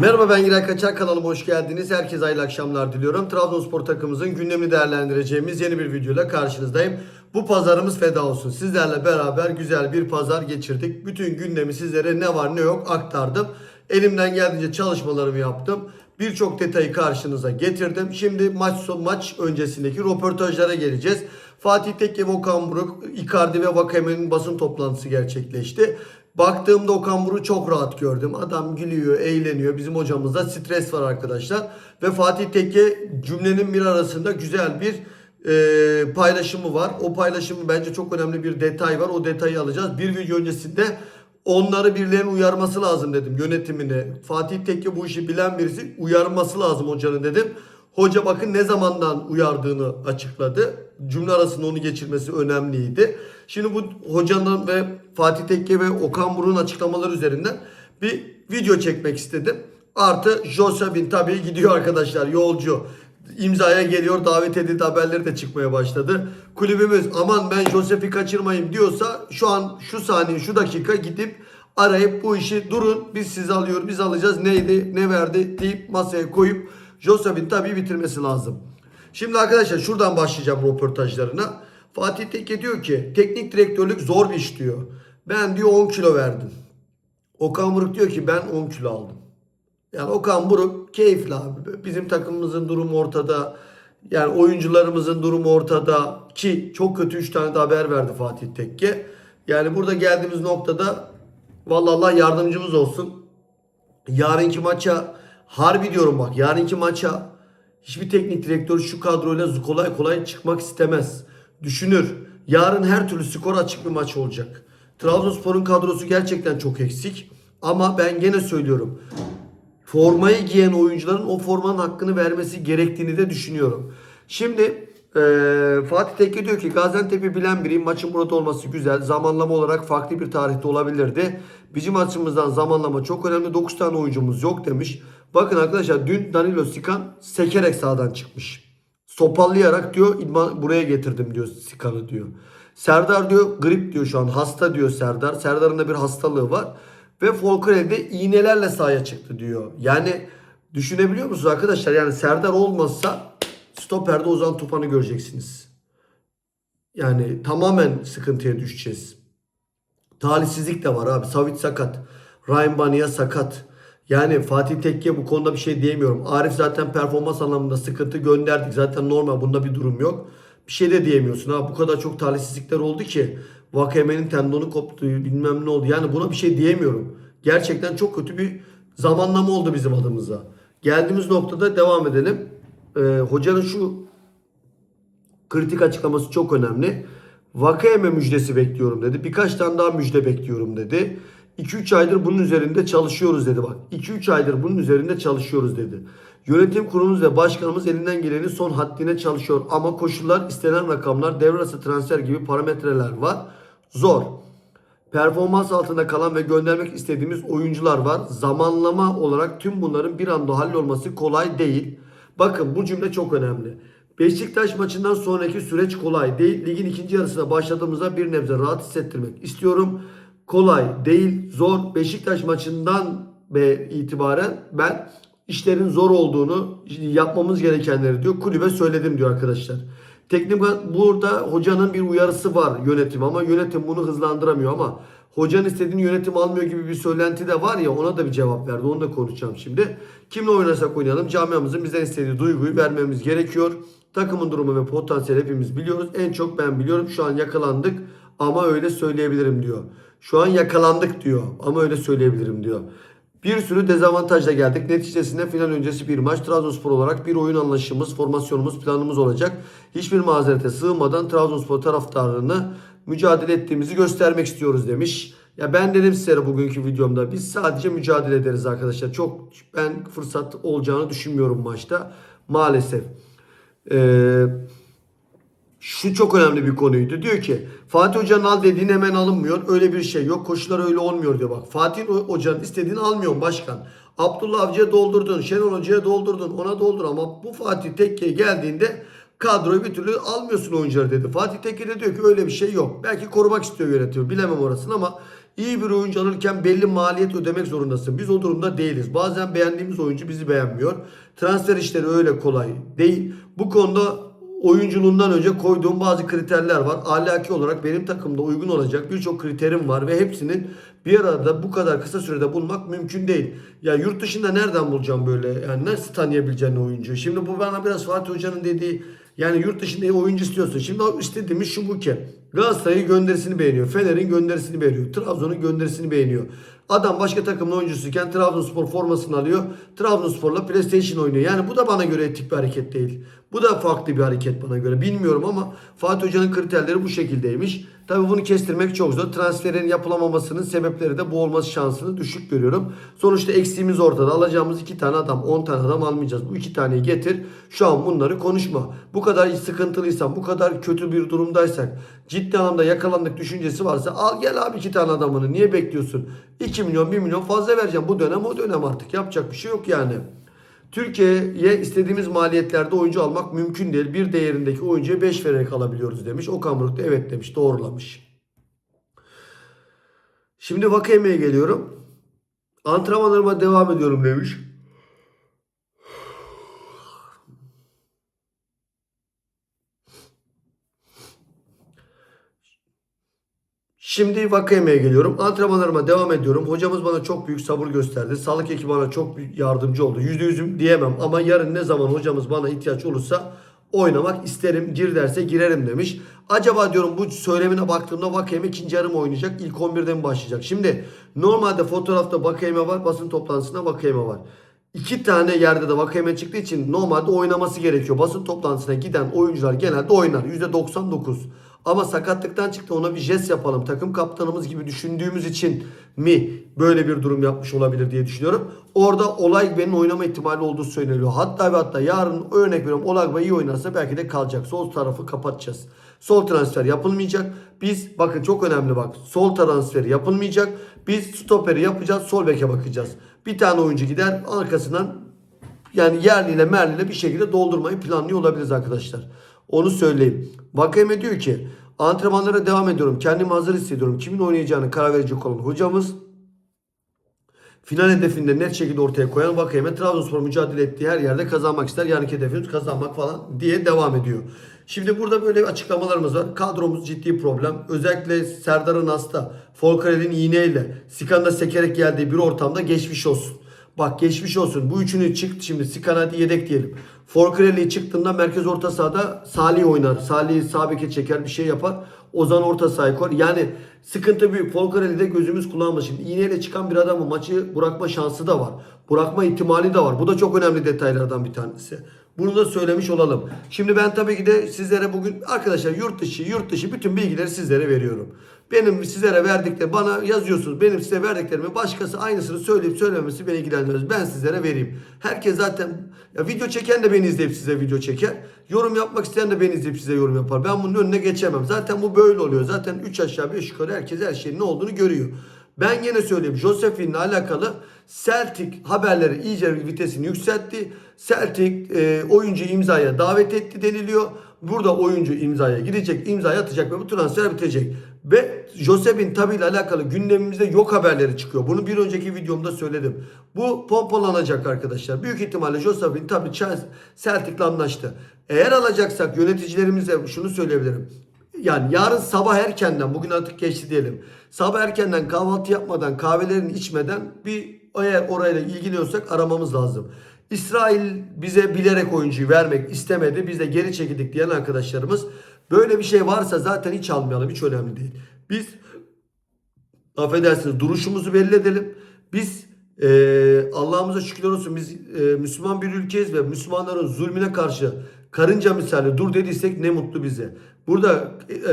Merhaba ben Giray Kaçar kanalıma hoş geldiniz. Herkese hayırlı akşamlar diliyorum. Trabzonspor takımımızın gündemini değerlendireceğimiz yeni bir videoyla karşınızdayım. Bu pazarımız feda olsun. Sizlerle beraber güzel bir pazar geçirdik. Bütün gündemi sizlere ne var ne yok aktardım. Elimden geldiğince çalışmalarımı yaptım. Birçok detayı karşınıza getirdim. Şimdi maç son maç öncesindeki röportajlara geleceğiz. Fatih Tekke Okan Buruk, Icardi ve Vakame'nin basın toplantısı gerçekleşti. Baktığımda Okan Buruk'u çok rahat gördüm. Adam gülüyor, eğleniyor. Bizim hocamızda stres var arkadaşlar. Ve Fatih Tekke cümlenin bir arasında güzel bir e, paylaşımı var. O paylaşımı bence çok önemli bir detay var. O detayı alacağız. Bir video öncesinde onları birilerinin uyarması lazım dedim yönetimine. Fatih Tekke bu işi bilen birisi uyarması lazım hocanın dedim. Hoca bakın ne zamandan uyardığını açıkladı. Cümle arasında onu geçirmesi önemliydi. Şimdi bu hocanın ve Fatih Tekke ve Okan Buruk'un açıklamaları üzerinden bir video çekmek istedim. Artı Josebin tabii gidiyor arkadaşlar yolcu. İmzaya geliyor davet edildi haberleri de çıkmaya başladı. Kulübümüz aman ben Josep'i kaçırmayayım diyorsa şu an şu saniye şu dakika gidip arayıp bu işi durun biz sizi alıyor biz alacağız neydi ne verdi deyip masaya koyup Josep'in tabii bitirmesi lazım. Şimdi arkadaşlar şuradan başlayacağım röportajlarına. Fatih Tekke diyor ki teknik direktörlük zor bir iş diyor. Ben diyor 10 kilo verdim. Okan Buruk diyor ki ben 10 kilo aldım. Yani Okan Buruk keyifli abi. Bizim takımımızın durumu ortada. Yani oyuncularımızın durumu ortada. Ki çok kötü 3 tane de haber verdi Fatih Tekke. Yani burada geldiğimiz noktada vallahi Allah yardımcımız olsun. Yarınki maça harbi diyorum bak yarınki maça hiçbir teknik direktör şu kadroyla kolay kolay çıkmak istemez. Düşünür. Yarın her türlü skor açık bir maç olacak. Trabzonspor'un kadrosu gerçekten çok eksik. Ama ben gene söylüyorum. Formayı giyen oyuncuların o formanın hakkını vermesi gerektiğini de düşünüyorum. Şimdi eee, Fatih Tekke diyor ki Gaziantep'i bilen biriyim. Maçın burada olması güzel. Zamanlama olarak farklı bir tarihte olabilirdi. Bizim açımızdan zamanlama çok önemli. 9 tane oyuncumuz yok demiş. Bakın arkadaşlar dün Danilo Sikan sekerek sağdan çıkmış. Sopallayarak diyor idman buraya getirdim diyor Sikan'ı diyor. Serdar diyor grip diyor şu an hasta diyor Serdar. Serdar'ın da bir hastalığı var. Ve Folkrel de iğnelerle sahaya çıktı diyor. Yani düşünebiliyor musunuz arkadaşlar? Yani Serdar olmazsa stoperde Ozan Tufan'ı göreceksiniz. Yani tamamen sıkıntıya düşeceğiz. Talihsizlik de var abi. Savic sakat. Ryan Bania sakat. Yani Fatih Tekke bu konuda bir şey diyemiyorum. Arif zaten performans anlamında sıkıntı gönderdik. Zaten normal bunda bir durum yok. Bir şey de diyemiyorsun ha. Bu kadar çok talihsizlikler oldu ki. Vakame'nin tendonu koptu bilmem ne oldu. Yani buna bir şey diyemiyorum. Gerçekten çok kötü bir zamanlama oldu bizim adımıza. Geldiğimiz noktada devam edelim. Ee, hocanın şu kritik açıklaması çok önemli. Vakayeme müjdesi bekliyorum dedi. Birkaç tane daha müjde bekliyorum dedi. 2-3 aydır bunun üzerinde çalışıyoruz dedi bak. 2-3 aydır bunun üzerinde çalışıyoruz dedi. Yönetim kurulumuz ve başkanımız elinden gelenin son haddine çalışıyor. Ama koşullar, istenen rakamlar, devre arası transfer gibi parametreler var. Zor. Performans altında kalan ve göndermek istediğimiz oyuncular var. Zamanlama olarak tüm bunların bir anda hallolması kolay değil. Bakın bu cümle çok önemli. Beşiktaş maçından sonraki süreç kolay değil. Ligin ikinci yarısına başladığımızda bir nebze rahat hissettirmek istiyorum. Kolay değil, zor. Beşiktaş maçından ve itibaren ben işlerin zor olduğunu, yapmamız gerekenleri diyor kulübe söyledim diyor arkadaşlar. Teknik burada hocanın bir uyarısı var yönetim ama yönetim bunu hızlandıramıyor ama hocanın istediğini yönetim almıyor gibi bir söylenti de var ya ona da bir cevap verdi. Onu da konuşacağım şimdi. Kimle oynasak oynayalım camiamızın bizden istediği duyguyu vermemiz gerekiyor. Takımın durumu ve potansiyeli hepimiz biliyoruz. En çok ben biliyorum. Şu an yakalandık ama öyle söyleyebilirim diyor. Şu an yakalandık diyor ama öyle söyleyebilirim diyor. Bir sürü dezavantajla geldik. Neticesinde final öncesi bir maç. Trabzonspor olarak bir oyun anlaşımız, formasyonumuz, planımız olacak. Hiçbir mazerete sığmadan Trabzonspor taraftarını mücadele ettiğimizi göstermek istiyoruz demiş. Ya ben dedim size bugünkü videomda biz sadece mücadele ederiz arkadaşlar. Çok ben fırsat olacağını düşünmüyorum maçta maalesef. Eee şu çok önemli bir konuydu. Diyor ki Fatih Hoca'nın al dediğin hemen alınmıyor. Öyle bir şey yok. Koşullar öyle olmuyor diyor bak. Fatih Hoca'nın istediğini almıyor başkan. Abdullah Avcı'ya doldurdun. Şenol Hoca'ya doldurdun. Ona doldur ama bu Fatih Tekke'ye geldiğinde kadroyu bir türlü almıyorsun oyuncuları dedi. Fatih Tekke de diyor ki öyle bir şey yok. Belki korumak istiyor yönetimi. Bilemem orasını ama İyi bir oyuncu alırken belli maliyet ödemek zorundasın. Biz o durumda değiliz. Bazen beğendiğimiz oyuncu bizi beğenmiyor. Transfer işleri öyle kolay değil. Bu konuda oyunculuğundan önce koyduğum bazı kriterler var. Ahlaki olarak benim takımda uygun olacak birçok kriterim var ve hepsinin bir arada bu kadar kısa sürede bulmak mümkün değil. Ya yurt dışında nereden bulacağım böyle? Yani nasıl tanıyabileceğin oyuncu? Şimdi bu bana biraz Fatih Hoca'nın dediği yani yurt dışında oyuncu istiyorsun. Şimdi istediğimiz şu bu ki. Galatasaray'ın gönderisini beğeniyor. Fener'in gönderisini beğeniyor. Trabzon'un gönderisini beğeniyor. Adam başka takımın oyuncusuyken Trabzonspor formasını alıyor. Trabzonspor'la PlayStation oynuyor. Yani bu da bana göre etik bir hareket değil. Bu da farklı bir hareket bana göre. Bilmiyorum ama Fatih Hoca'nın kriterleri bu şekildeymiş. Tabii bunu kestirmek çok zor. Transferin yapılamamasının sebepleri de bu olması şansını düşük görüyorum. Sonuçta eksiğimiz ortada. Alacağımız iki tane adam, 10 tane adam almayacağız. Bu iki taneyi getir. Şu an bunları konuşma. Bu kadar sıkıntılıysan, bu kadar kötü bir durumdaysak, ciddi anlamda yakalandık düşüncesi varsa al gel abi iki tane adamını. Niye bekliyorsun? 2 milyon, 1 milyon fazla vereceğim. Bu dönem o dönem artık. Yapacak bir şey yok yani. Türkiye'ye istediğimiz maliyetlerde oyuncu almak mümkün değil. Bir değerindeki oyuncuya 5 vererek alabiliyoruz demiş. Okan Buruk da evet demiş. Doğrulamış. Şimdi Vakayeme'ye geliyorum. Antrenmanlarıma devam ediyorum demiş. Şimdi Vakayeme'ye geliyorum. Antrenmanlarıma devam ediyorum. Hocamız bana çok büyük sabır gösterdi. Sağlık ekibi bana çok büyük yardımcı oldu. Yüzde yüzüm diyemem ama yarın ne zaman hocamız bana ihtiyaç olursa oynamak isterim. Gir derse girerim demiş. Acaba diyorum bu söylemine baktığımda Vakayeme ikinci yarım oynayacak. İlk 11'de mi başlayacak? Şimdi normalde fotoğrafta Vakayeme var. Basın toplantısında Vakayeme var. İki tane yerde de Vakayeme çıktığı için normalde oynaması gerekiyor. Basın toplantısına giden oyuncular genelde oynar. %99. Ama sakatlıktan çıktı ona bir jest yapalım. Takım kaptanımız gibi düşündüğümüz için mi böyle bir durum yapmış olabilir diye düşünüyorum. Orada Olaybe'nin oynama ihtimali olduğu söyleniyor. Hatta ve hatta yarın örnek veriyorum Olaybe iyi oynarsa belki de kalacak. Sol tarafı kapatacağız. Sol transfer yapılmayacak. Biz bakın çok önemli bak. Sol transferi yapılmayacak. Biz stoperi yapacağız. Sol beke bakacağız. Bir tane oyuncu gider arkasından yani yerliyle merliyle bir şekilde doldurmayı planlıyor olabiliriz arkadaşlar. Onu söyleyeyim. Vakeme diyor ki antrenmanlara devam ediyorum. Kendimi hazır hissediyorum. Kimin oynayacağını karar verecek olan hocamız final hedefinde net şekilde ortaya koyan Vakayeme Trabzonspor mücadele ettiği her yerde kazanmak ister. Yani hedefimiz kazanmak falan diye devam ediyor. Şimdi burada böyle açıklamalarımız var. Kadromuz ciddi problem. Özellikle Serdar'ın hasta, Folkarel'in iğneyle, Sikan'da sekerek geldiği bir ortamda geçmiş olsun. Bak geçmiş olsun. Bu üçünü çıktı şimdi. Sikan hadi yedek diyelim. Forkrelli çıktığında merkez orta sahada Salih oynar. Salih sağ beke çeker bir şey yapar. Ozan orta sahaya koyar. Yani sıkıntı büyük. Forkrelli'de gözümüz kulağımız. Şimdi iğneyle çıkan bir adamın maçı bırakma şansı da var. Bırakma ihtimali de var. Bu da çok önemli detaylardan bir tanesi. Bunu da söylemiş olalım. Şimdi ben tabii ki de sizlere bugün arkadaşlar yurt dışı yurt dışı bütün bilgileri sizlere veriyorum. Benim sizlere verdikleri bana yazıyorsunuz. Benim size verdiklerimi başkası aynısını söyleyip söylememesi beni ilgilendirmez. Ben sizlere vereyim. Herkes zaten ya video çeken de beni izleyip size video çeker. Yorum yapmak isteyen de beni izleyip size yorum yapar. Ben bunun önüne geçemem. Zaten bu böyle oluyor. Zaten 3 aşağı 5 yukarı herkes her şeyin ne olduğunu görüyor. Ben yine söyleyeyim. Josephine'le alakalı Celtic haberleri iyice vitesini yükseltti. Celtic e, oyuncu imzaya davet etti deniliyor. Burada oyuncu imzaya gidecek, imzaya atacak ve bu transfer bitecek. Ve Josephin tabi alakalı gündemimizde yok haberleri çıkıyor. Bunu bir önceki videomda söyledim. Bu pompalanacak arkadaşlar. Büyük ihtimalle Josephin tabi Celtic'le anlaştı. Eğer alacaksak yöneticilerimize şunu söyleyebilirim. Yani yarın sabah erkenden bugün artık geçti diyelim. Sabah erkenden kahvaltı yapmadan kahvelerini içmeden bir eğer orayla ilgileniyorsak aramamız lazım. İsrail bize bilerek oyuncuyu vermek istemedi. Biz de geri çekildik diyen arkadaşlarımız. Böyle bir şey varsa zaten hiç almayalım. Hiç önemli değil. Biz affedersiniz duruşumuzu belli edelim. Biz e, Allah'ımıza şükürler olsun biz e, Müslüman bir ülkeyiz ve Müslümanların zulmüne karşı karınca misali dur dediysek ne mutlu bize. Burada e,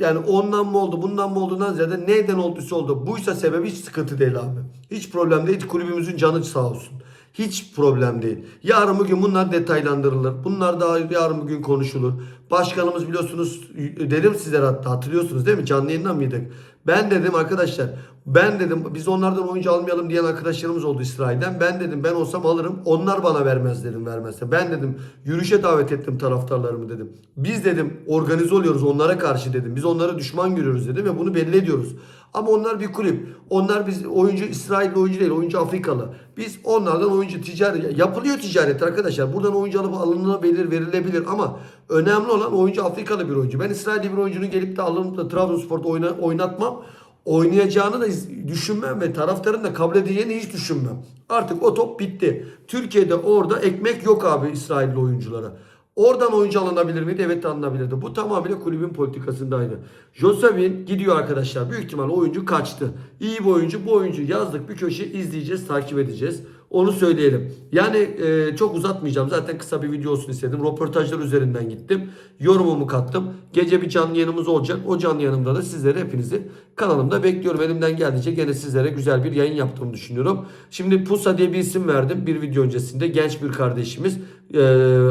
yani ondan mı oldu bundan mı olduğundan ziyade neyden olduysa oldu. Buysa sebebi hiç sıkıntı değil abi. Hiç problem değil. Kulübümüzün canı sağ olsun. Hiç problem değil. Yarın bugün bunlar detaylandırılır. Bunlar daha yarın bugün konuşulur. Başkanımız biliyorsunuz dedim sizlere hatta hatırlıyorsunuz değil mi? Canlı yayından mıydık? Ben dedim arkadaşlar ben dedim biz onlardan oyuncu almayalım diyen arkadaşlarımız oldu İsrail'den. Ben dedim ben olsam alırım. Onlar bana vermez dedim vermezse. Ben dedim yürüyüşe davet ettim taraftarlarımı dedim. Biz dedim organize oluyoruz onlara karşı dedim. Biz onlara düşman görüyoruz dedim ve bunu belli ediyoruz. Ama onlar bir kulüp. Onlar biz oyuncu İsrailli oyuncu değil, oyuncu Afrikalı. Biz onlardan oyuncu ticaret yapılıyor ticaret arkadaşlar. Buradan oyuncu alıp alınabilir, verilebilir ama önemli olan oyuncu Afrikalı bir oyuncu. Ben İsrailli bir oyuncunun gelip de alınıp da Trabzonspor'da oyna, oynatmam. Oynayacağını da düşünmem ve taraftarın da kabul edeceğini hiç düşünmem. Artık o top bitti. Türkiye'de orada ekmek yok abi İsrailli oyunculara. Oradan oyuncu alınabilir miydi? Evet alınabilirdi. Bu tamamıyla kulübün politikasındaydı. Josevin gidiyor arkadaşlar. Büyük ihtimal oyuncu kaçtı. İyi bir oyuncu. Bu oyuncu yazdık bir köşe izleyeceğiz, takip edeceğiz. Onu söyleyelim. Yani e, çok uzatmayacağım. Zaten kısa bir video olsun istedim. Röportajlar üzerinden gittim. Yorumumu kattım. Gece bir canlı yayınımız olacak. O canlı yayınımda da sizleri hepinizi kanalımda bekliyorum. Elimden geldiğince gene sizlere güzel bir yayın yaptığımı düşünüyorum. Şimdi Pusa diye bir isim verdim bir video öncesinde. Genç bir kardeşimiz e,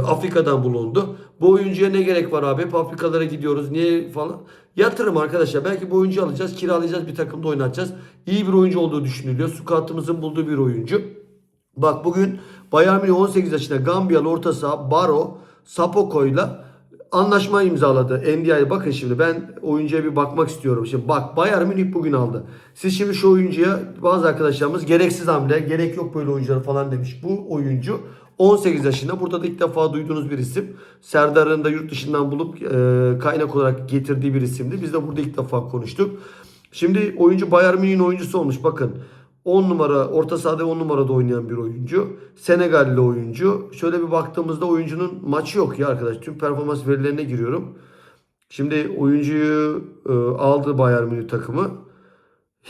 Afrika'dan bulundu. Bu oyuncuya ne gerek var abi? Hep Afrikalara gidiyoruz. Niye falan? Yatırım arkadaşlar. Belki bu oyuncu alacağız, kiralayacağız, bir takımda oynatacağız. İyi bir oyuncu olduğu düşünülüyor. Sukatımızın bulduğu bir oyuncu. Bak bugün Bayern Münih 18 yaşında Gambiyalı orta saha Baro Sapoko'yla anlaşma imzaladı. NDI'ye bakın şimdi ben oyuncuya bir bakmak istiyorum. Şimdi bak Bayern Münih bugün aldı. Siz şimdi şu oyuncuya bazı arkadaşlarımız gereksiz hamle, gerek yok böyle oyuncular falan demiş. Bu oyuncu 18 yaşında. Burada da ilk defa duyduğunuz bir isim. Serdar'ın da yurt dışından bulup e, kaynak olarak getirdiği bir isimdi. Biz de burada ilk defa konuştuk. Şimdi oyuncu Bayern Münih'in oyuncusu olmuş. Bakın 10 numara orta sahada 10 numarada oynayan bir oyuncu. Senegalli oyuncu. Şöyle bir baktığımızda oyuncunun maçı yok ya arkadaş. Tüm performans verilerine giriyorum. Şimdi oyuncuyu e, aldı Bayern Münih takımı.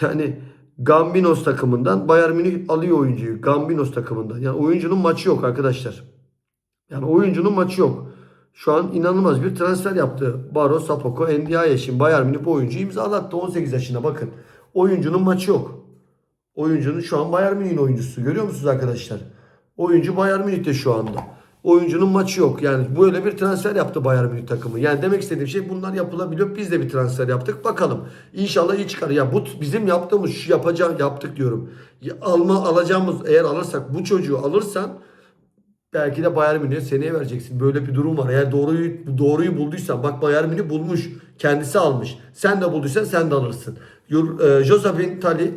Yani Gambinos takımından Bayern Münih alıyor oyuncuyu. Gambinos takımından. Yani oyuncunun maçı yok arkadaşlar. Yani oyuncunun maçı yok. Şu an inanılmaz bir transfer yaptı. Baro Sapoko, Ndiaye. Şimdi Bayern Münih bu oyuncuyu imzalattı. 18 yaşında bakın. Oyuncunun maçı yok. Oyuncunun şu an Bayern Münih'in oyuncusu. Görüyor musunuz arkadaşlar? Oyuncu Bayern Münih'te şu anda. Oyuncunun maçı yok. Yani böyle bir transfer yaptı Bayern Münih takımı. Yani demek istediğim şey bunlar yapılabiliyor. Biz de bir transfer yaptık. Bakalım. İnşallah iyi çıkar. Ya bu bizim yaptığımız şu yapacağım yaptık diyorum. Ya alma alacağımız eğer alırsak bu çocuğu alırsan belki de Bayern Münih'e seneye vereceksin. Böyle bir durum var. Eğer doğruyu doğruyu bulduysan bak Bayern Münih bulmuş. Kendisi almış. Sen de bulduysan sen de alırsın. E, Josephin Tali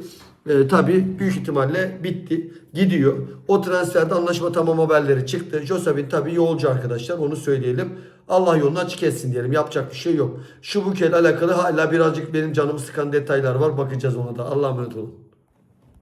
e, tabii büyük ihtimalle bitti. Gidiyor. O transferde anlaşma tamam haberleri çıktı. Josephin tabii yolcu arkadaşlar onu söyleyelim. Allah yolunu açık etsin diyelim. Yapacak bir şey yok. Şu bukeyle alakalı hala birazcık benim canımı sıkan detaylar var. Bakacağız ona da. Allah'a emanet olun.